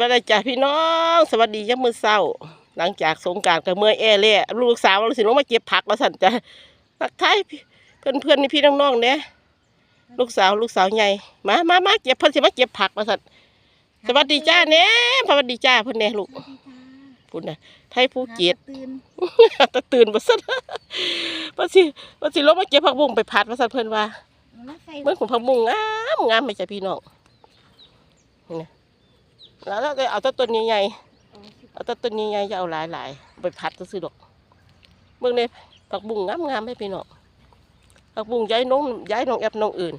วัสดีจ้าพี่น้อง สวัสดียามมื้อเช้า หลังจากสงกรารกับเมื่อยแอเล่ลูกสาวเราสิลงมาเก็บผักมาสั่นจ้ะทักทายเพื่อนเพื่อนๆนี่พี่น้องๆเนี่ยลูกสาวลูกสาวใหญ่มามามาเก็บเพิ่นสิมาเก็บผักมาสั่นสวัสดีจ้าเนี่ยสวัสดีจ้าเพิ่นเนี่ยลูกสวัสดีค่ะพุ่นน่ะไทยภูเก็ตตื่นตะตื่นมาสั่นว่าสิว่าสิลงมาเก็บผักบุ้งไปผัดมาสั่นเพิ่นว่ามาใส่เมื่อของผักบุ้งงามงามไหมจ้ะพี่น้องนี่นะ แล้วเราก็เอาแต้นต้นใหญ่ๆเอาแต้นต้นใหญ่ๆจะเอาหลายๆไปพัดซื้อๆดอกเมื่อในผักบุ้งงามงามๆให้พี่น้องผักบุ้งย้ายน้องย้ายน้องแอบน้องอื่น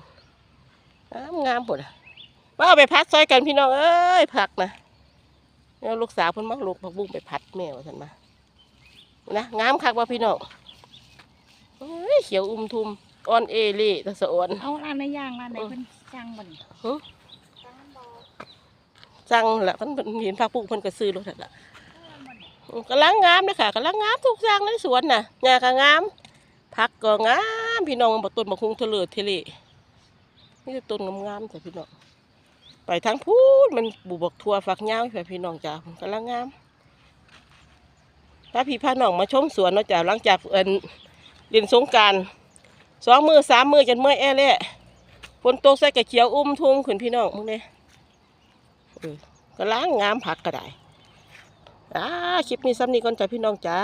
งามงามหมดอะมาเอาไปพัดซอยกันพี่น้องเอ้ยผักนะแล้วลูกสาวเพิ่นมาลูกผักบุ้งไปพัดแม่ว่าท่านมานะงามคักว่าพี่น้องเอ้ยเขียวอุ้มทุมอ่อนเอเล่ตะสะอ่อนเอาร้านในย่างร้านไหนเออเพิ่นจ้างบ่นี่ฮะ สั่งแหละเพิ่นเพิ่นเห็นผักบุ้งเพิ่นก็ซื้อรถนั่นล่ะอืมกำลังงามเลยค่ะกำลังงามทุกอย่างในสวนน่ะหญ้าก็งามผักก็งามพี่น้องบักต้นบักฮุงเทะเลเทะเลนี่คือต้นงามๆจ้ะพี่น้องไปทางพูนมันปลูกบักทัวฝักยาวค่ะพี่น้องจ้ะกำลังงามถ้าพี่พาน้องมาชมสวนเนาะจ้ะหลังจากเอินเรียนสงการสองมือสามมือจนเมื่อยแอเล่ฝนตกใส่กระเขียวอุ้มทุ่งขึ้นพี่น้องมึงเนี่ย ก็ล้างงามผักก็ได้อ่าคลิปนี้ซ้ำนี้ก่อนจ้ะพี่น้องจ้า